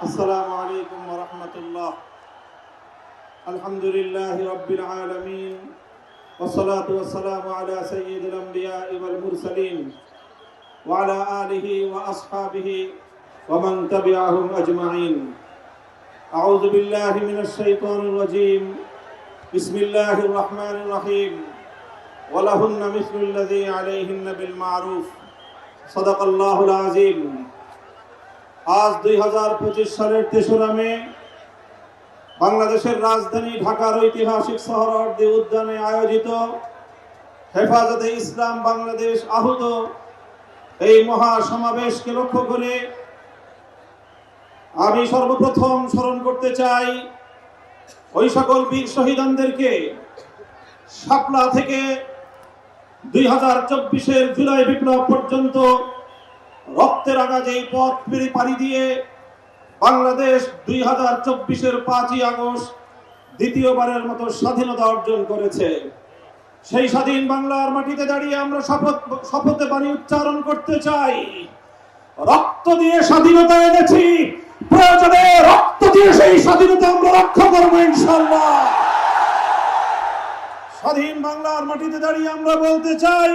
السلام عليكم ورحمة الله. الحمد لله رب العالمين والصلاة والسلام على سيد الأنبياء والمرسلين وعلى آله وأصحابه ومن تبعهم أجمعين. أعوذ بالله من الشيطان الرجيم. بسم الله الرحمن الرحيم. ولهن مثل الذي عليهن بالمعروف. صدق الله العظيم. আজ দুই হাজার পঁচিশ সালের তেসরা মে, বাংলাদেশের রাজধানী ঢাকার ঐতিহাসিক শহর শহরার্দি উদ্যানে আয়োজিত হেফাজতে ইসলাম বাংলাদেশ আহত এই মহা সমাবেশকে লক্ষ্য করে আমি সর্বপ্রথম স্মরণ করতে চাই ওই সকল বীর শহীদানদেরকে শাপলা থেকে দুই হাজার চব্বিশের জুলাই বিপ্লব পর্যন্ত রক্তের আগা যেই পথ পেরে পাড়ি দিয়ে বাংলাদেশ দুই হাজার চব্বিশের পাঁচই আগস্ট দ্বিতীয়বারের মতো স্বাধীনতা অর্জন করেছে। সেই স্বাধীন বাংলার মাটিতে দাঁড়িয়ে আমরা শপথ শপথে বাণী উচ্চারণ করতে চাই। রক্ত দিয়ে স্বাধীনতা এনেছি। প্রয়োজনে রক্ত দিয়ে সেই স্বাধীনতা আমরা রক্ষা করব ইনশাল্লাহ স্বাধীন বাংলার মাটিতে দাঁড়িয়ে আমরা বলতে চাই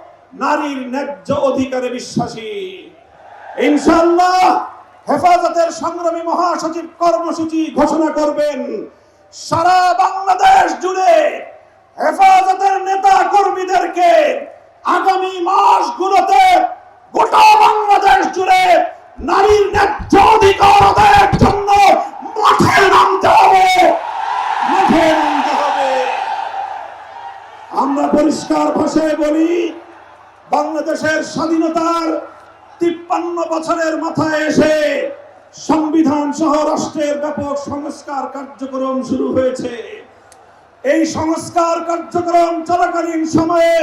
নারীর ন্যায্য অধিকারে বিশ্বাসী। ইনশাআল্লাহ হেফাজতের সংগ্রামী মহাসচিব কর্মসূচি ঘোষণা করবেন। সারা বাংলাদেশ জুড়ে হেফাজতের নেতা কর্মীদেরকে আগামী মাসগুলোতে গোটা বাংলাদেশ জুড়ে নারীর ন্যায্য অধিকার আদায়ের জন্য মাঠে নামতে হবে, মাঠে নামতে হবে। আমরা পরিষ্কার ভাষায় বলি বাংলাদেশের স্বাধীনতার তিপ্পান্ন বছরের মাথায় এসে সংবিধান সহ রাষ্ট্রের ব্যাপক সংস্কার কার্যক্রম শুরু হয়েছে। এই সংস্কার কার্যক্রম চলাকালীন সময়ে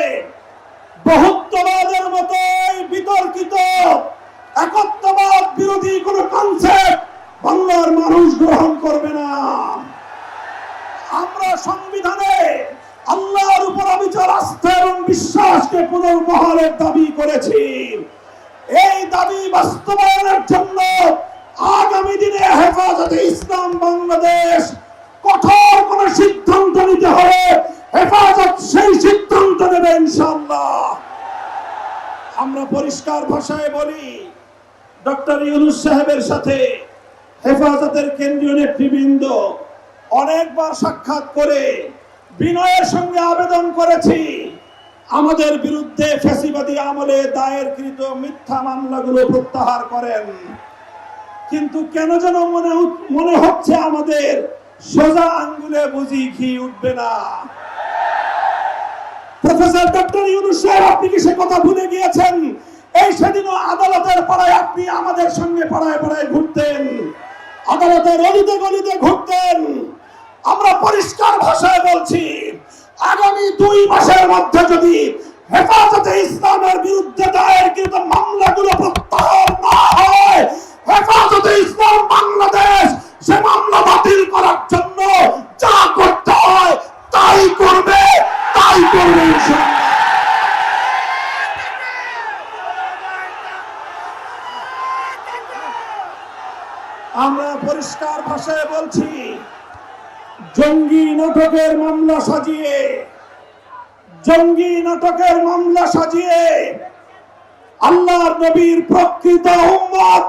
বহুত্ববাদের মতো বিতর্কিত, একত্ববাদ বিরোধী কোন কনসেপ্ট বাংলার মানুষ গ্রহণ করবে না। আমরা সংবিধানে আল্লাহর উপর অবিচল আস্থা এবং বিশ্বাসকে পুনর্বহালের দাবি করেছি। এই দাবি বাস্তবায়নের জন্য আগামী দিনে হেফাজতে ইসলাম বাংলাদেশ কঠোর কোন সিদ্ধান্ত নিতে হবে হেফাজত সেই সিদ্ধান্ত নেবে ইনশাআল্লাহ। আমরা পরিষ্কার ভাষায় বলি, ডক্টর ইউনুস সাহেবের সাথে হেফাজতের কেন্দ্রীয় নেতৃবৃন্দ অনেকবার সাক্ষাৎ করে বিনয়ের সঙ্গে আবেদন করেছি। আমাদের বিরুদ্ধে ফ্যাসিবাদী আমলে দায়েরকৃত মিথ্যা মামলাগুলো প্রত্যাহার করেন। কিন্তু কেন যেন মনে মনে হচ্ছে আমাদের সোজা আঙ্গুলে বুঝি ঘি উঠবে না। প্রফেসর ডক্টর ইউনুস সাহেব, আপনি কি সে কথা ভুলে গিয়েছেন? এই সেদিনও আদালতের পাড়ায় আপনি আমাদের সঙ্গে পাড়ায় পাড়ায় ঘুরতেন। আদালতের অলিতে গলিতে ঘুরতেন। আমরা পরিষ্কার ভাষায় বলছি, আগামী দুই মাসের মধ্যে যদি হেফাজতে ইসলামের বিরুদ্ধে দায়েরকৃত মামলাগুলো প্রত্যাহার না হয় হেফাজতে ইসলাম বাংলাদেশ সে মামলা বাতিল করার জন্য যা করতে হয় তাই করবে তাই করবে ইনশাআল্লাহ। আমরা পরিষ্কার ভাষায় বলছি জঙ্গি নাটকের মামলা সাজিয়ে জঙ্গি নাটকের মামলা সাজিয়ে আল্লাহর নবীর প্রকৃত উম্মত,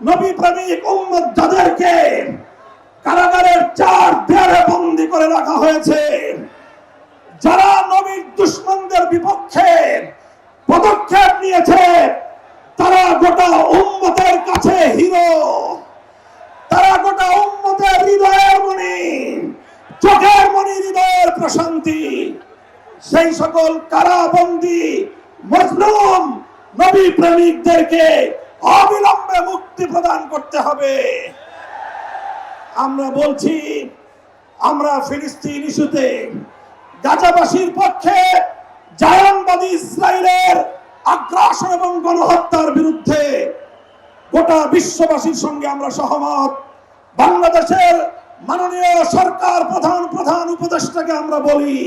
নবী প্রেমিক উম্মত যাদেরকে কারাগারের চার দেয়ালে বন্দি করে রাখা হয়েছে, যারা নবীর দুশ্মনদের বিপক্ষে পদক্ষেপ নিয়েছে, তারা গোটা উম্মতের কাছে হিরো। তারা গোটা উম্মতের হৃদয়ের মণি, চোখের মণি হৃদয়ের প্রশান্তি। সেই সকল কারাবন্দি মজলুম নবী প্রেমিকদেরকে অবিলম্বে মুক্তি প্রদান করতে হবে। আমরা বলছি, আমরা ফিলিস্তিন ইস্যুতে গাজাবাসীর পক্ষে জায়নবাদী ইসরায়েলের আগ্রাসন এবং গণহত্যার বিরুদ্ধে গোটা বিশ্ববাসীর সঙ্গে আমরা সহমত। বাংলাদেশের মাননীয় সরকার প্রধান প্রধান উপদেষ্টাকে আমরা বলি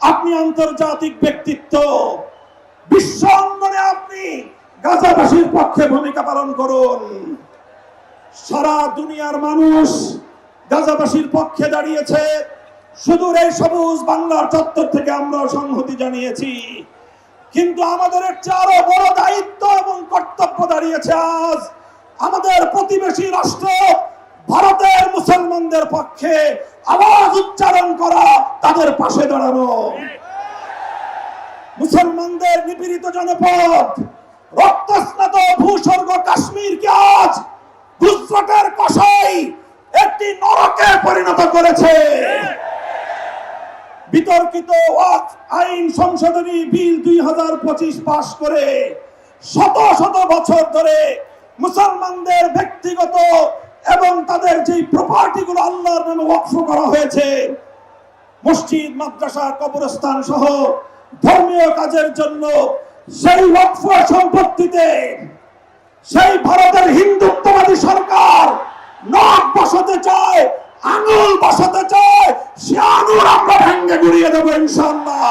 আপনি আন্তর্জাতিক ব্যক্তিত্ব। বিশ্ব অঙ্গনে আপনি গাজাবাসীর পক্ষে ভূমিকা পালন করুন। সারা দুনিয়ার মানুষ গাজাবাসীর পক্ষে দাঁড়িয়েছে। সুদূর এই সবুজ বাংলার চত্বর থেকে আমরা সংহতি জানিয়েছি। কিন্তু আমাদের একটি আরও বড় দায়িত্ব এবং কর্তব্য দাঁড়িয়েছে আজ আমাদের প্রতিবেশী রাষ্ট্র ভারতের মুসলমানদের পক্ষে আওয়াজ উচ্চারণ করা তাদের পাশে দাঁড়ানো মুসলমানদের নিপীড়িত জনপদ, রক্তস্নাত ভূস্বর্গ কাশ্মীরকে আজ গুজরাটের কষাই একটি নরকে পরিণত করেছে। বিতর্কিত আইন সংশোধনী বিল দুই হাজার পঁচিশ পাশ করে শত শত বছর ধরে মুসলমানদের ব্যক্তিগত এবং তাদের যে প্রপার্টি গুলো আল্লাহর নামে ওয়াকফ করা হয়েছে, মসজিদ, মাদ্রাসা, কবরস্থান সহ ধর্মীয় কাজের জন্য সেই ওয়াকফ সম্পত্তিতে সেই ভারতের হিন্দুত্ববাদী সরকার নখ বসাতে চায়, আঙুল বসাতে চায়, সে আঙুল আমরা ভেঙ্গে গুড়িয়ে দেবো ইনশাল্লাহ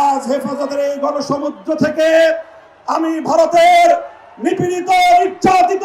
আজ হেফাজতের এই গণসমুদ্র থেকে আমি ভারতের নিপীড়িত, নির্যাতিত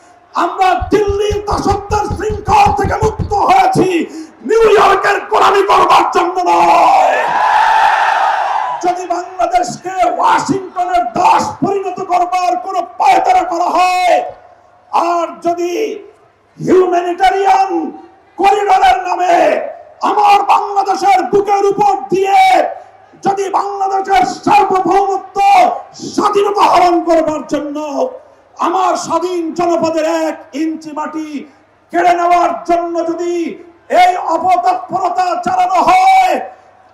আমরা দিল্লির দাসত্বের শৃঙ্খল থেকে মুক্ত হয়েছি। নিউ ইয়র্কের গোলামি করবার জন্য নয়। যদি বাংলাদেশকে ওয়াশিংটনের দাস পরিণত করবার কোন পায়তারা করা হয়, আর যদি হিউম্যানিটারিয়ান করিডোরের নামে আমার বাংলাদেশের বুকের উপর দিয়ে যদি বাংলাদেশের সার্বভৌমত্ব স্বাধীনতা হরণ করবার জন্য আমার স্বাধীন জনপদের এক ইঞ্চি মাটি কেড়ে নেওয়ার জন্য যদি এই অপতৎপরতা চালানো হয়,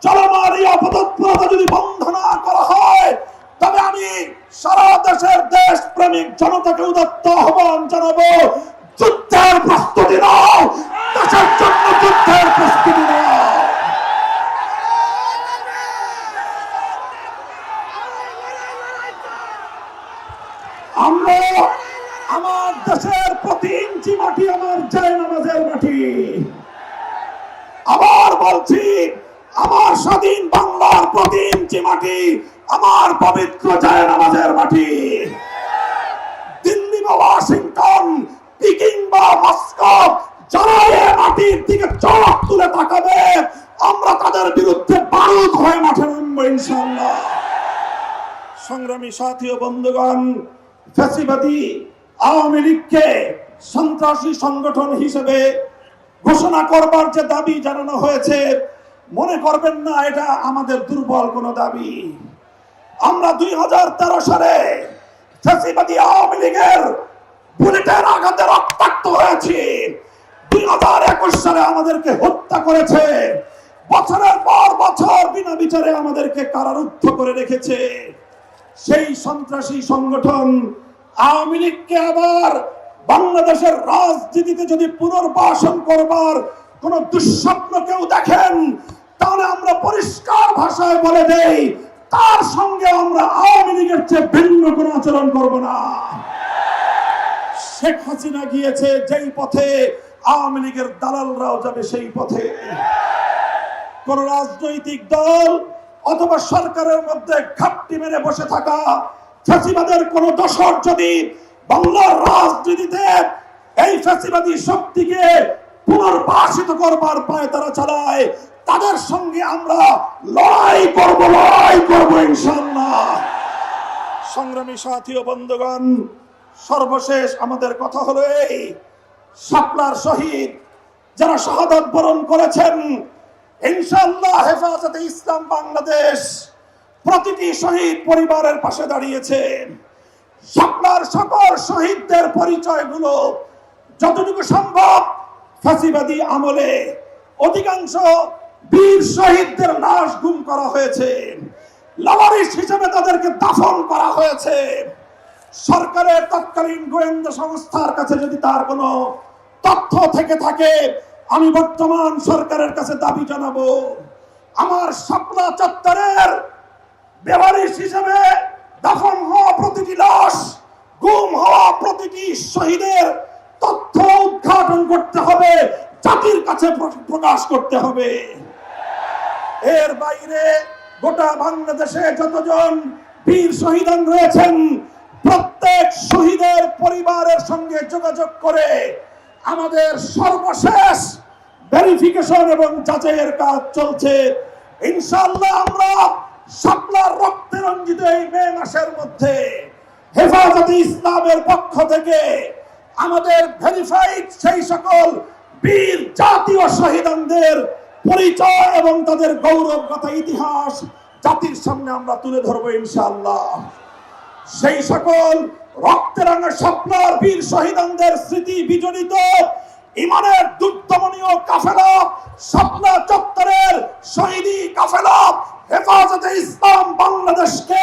চলমান এই অপতৎপরতা যদি বন্ধ না করা হয়, তবে আমি সারা দেশের দেশ প্রেমিক জনতাকে উদত্ত আহ্বান জানাব যুদ্ধের প্রস্তুতি নাও দেশের জন্য যুদ্ধের প্রস্তুতি নাও আমরা আমার দেশের প্রতি ইঞ্চি মাটি আমার জয় নামাজের মাটি আবার বলছি আমার স্বাধীন বাংলার প্রতি ইঞ্চি মাটি আমার পবিত্র জয় নামাজের মাটি দিল্লি বা ওয়াশিংটন, পিকিং বা মস্কো যারা এ মাটির দিকে চোখ তুলে তাকাবে, আমরা তাদের বিরুদ্ধে বারুদ হয়ে মাঠে নামবো ইনশাল্লাহ সংগ্রামী সাথী ও বন্ধুগণ ফ্যাসিবাদী আওয়ামী লীগকে সন্ত্রাসী সংগঠন হিসেবে ঘোষণা করবার যে দাবি জানানো হয়েছে, মনে করবেন না, এটা আমাদের দুর্বল কোনো দাবি। আমরা দুই হাজার তেরো সালে আওয়ামী লীগের বুলেটের আঘাতে রক্তাক্ত হয়েছি। দুই হাজার একুশ সালে আমাদেরকে হত্যা করেছে। বছরের পর বছর বিনা বিচারে আমাদেরকে কারারুদ্ধ করে রেখেছে। সেই সন্ত্রাসী সংগঠন আওয়ামী লীগকে আবার বাংলাদেশের রাজনীতিতে যদি পুনর্বাসন করবার কোন দুঃস্বপ্ন কেউ দেখেন, তাহলে আমরা পরিষ্কার ভাষায় বলে দেই তার সঙ্গে আমরা আওয়ামী লীগের চেয়ে ভিন্ন কোনো আচরণ করব না। শেখ হাসিনা গিয়েছে যেই পথে, আওয়ামী লীগের দালালরাও যাবে সেই পথে। কোন রাজনৈতিক দল অথবা সরকারের মধ্যে ঘাপটি মেরে বসে থাকা ফ্যাসিবাদের কোন দশর যদি বাংলার রাজনীতিতে এই ফ্যাসিবাদী শক্তিকে পুনর্বাসিত করবার পায় তারা চালায়। তাদের সঙ্গে আমরা লড়াই করব লড়াই করব ইনশাল্লাহ সংগ্রামী সাথী ও বন্ধুগণ, সর্বশেষ আমাদের কথা হলো এই শাপলার শহীদ, যারা শাহাদাত বরণ করেছেন। ইনশাআল্লাহ হেফাজতে ইসলাম বাংলাদেশ প্রতিটি শহীদ পরিবারের পাশে দাঁড়িয়েছে শাপলার সকল শহীদদের পরিচয়গুলো যতটুকু সম্ভব ফাঁসিবাদী আমলে অধিকাংশ বীর শহীদদের লাশ গুম করা হয়েছে। লাওয়ারিস হিসেবে তাদেরকে দাফন করা হয়েছে। সরকারের তৎকালীন গোয়েন্দা সংস্থার কাছে যদি তার কোনো তথ্য থেকে থাকে, আমি বর্তমান সরকারের কাছে দাবি জানাব। আমার স্বপ্ন চত্বরের বেবারিশ হিসেবে দাফন হওয়া প্রতিটি লাশ, গুম হওয়া প্রতিটি শহীদের উদ্ঘাটন করতে হবে, জাতির কাছে প্রকাশ করতে হবে। এর বাইরে গোটা বাংলাদেশে যতজন বীর শহীদান রয়েছেন, প্রত্যেক শহীদের পরিবারের সঙ্গে যোগাযোগ করে আমাদের সর্বশেষ ভেরিফিকেশন এবং যাচাইয়ের কাজ চলছে। ইনশাআল্লাহ আমরা শাপলার রক্তে রঞ্জিত এই মে মাসের মধ্যে হেফাজতে ইসলামের পক্ষ থেকে আমাদের ভেরিফাইড সেই সকল বীর জাতীয় শহীদানদের পরিচয় এবং তাদের গৌরবগত ইতিহাস জাতির সামনে আমরা তুলে ধরবো ইনশাআল্লাহ। সেই সকল রক্তের রঙের স্বপ্নার বীর শহীদানদের স্মৃতি বিজড়িত ইমানের দুর্দমনীয় কাফেলা স্বপ্না চত্বরের শহীদি কাফেলা হেফাজতে ইসলাম বাংলাদেশকে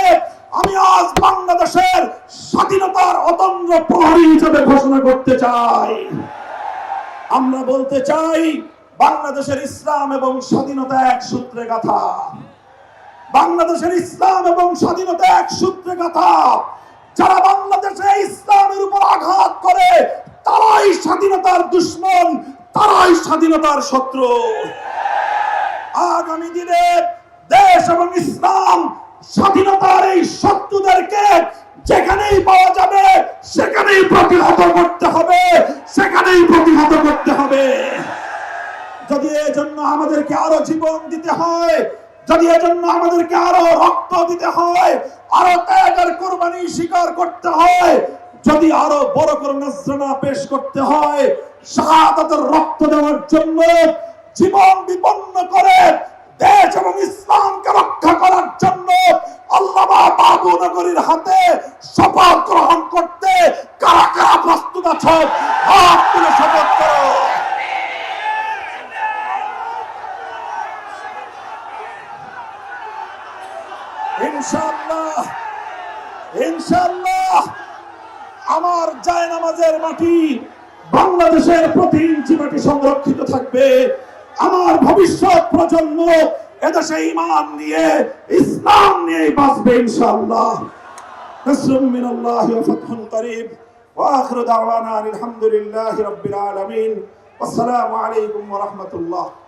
আমি আজ বাংলাদেশের স্বাধীনতার অতন্দ্র প্রহরী হিসেবে ঘোষণা করতে চাই। আমরা বলতে চাই, বাংলাদেশের ইসলাম এবং স্বাধীনতা এক সূত্রে গাথা। বাংলাদেশের ইসলাম এবং স্বাধীনতা এক সূত্রে কথা যারা বাংলাদেশে ইসলামের উপর আঘাত করে, তারাই স্বাধীনতার দুশ্মন, তারাই স্বাধীনতার শত্রু। আগামী দিনে দেশ এবং ইসলাম স্বাধীনতার এই শত্রুদেরকে যেখানেই পাওয়া যাবে, সেখানেই প্রতিহত করতে হবে, সেখানেই প্রতিহত করতে হবে। যদি এজন্য আমাদেরকে আরও জীবন দিতে হয়, যদি এজন্য আমাদেরকে আরও রক্ত দিতে হয়, আরও ত্যাগের কোরবানি স্বীকার করতে হয়, যদি আরও বড় করে নজরানা পেশ করতে হয়, শাহাদাতের রক্ত দেওয়ার জন্য জীবন বিপন্ন করে দেশ এবং ইসলামকে রক্ষা করার জন্য আল্লামা বাবু নগরীর হাতে শপথ গ্রহণ করতে কারা কারা প্রস্তুত আছো? শপথ করো। আমার জায় নামাজের মাটি বাংলাদেশের প্রতি ইঞ্চি মাটি সংরক্ষিত থাকবে। আমার ভবিষ্যৎ প্রজন্ম এদেশে ইমান নিয়ে, ইসলাম নিয়ে বাঁচবে ইনশাআল্লাহ। নসরুম মিনাল্লাহি ওয়া ফাতহুন করিব। ওয়া আখিরু আসসালামু আলাইকুম ওয়া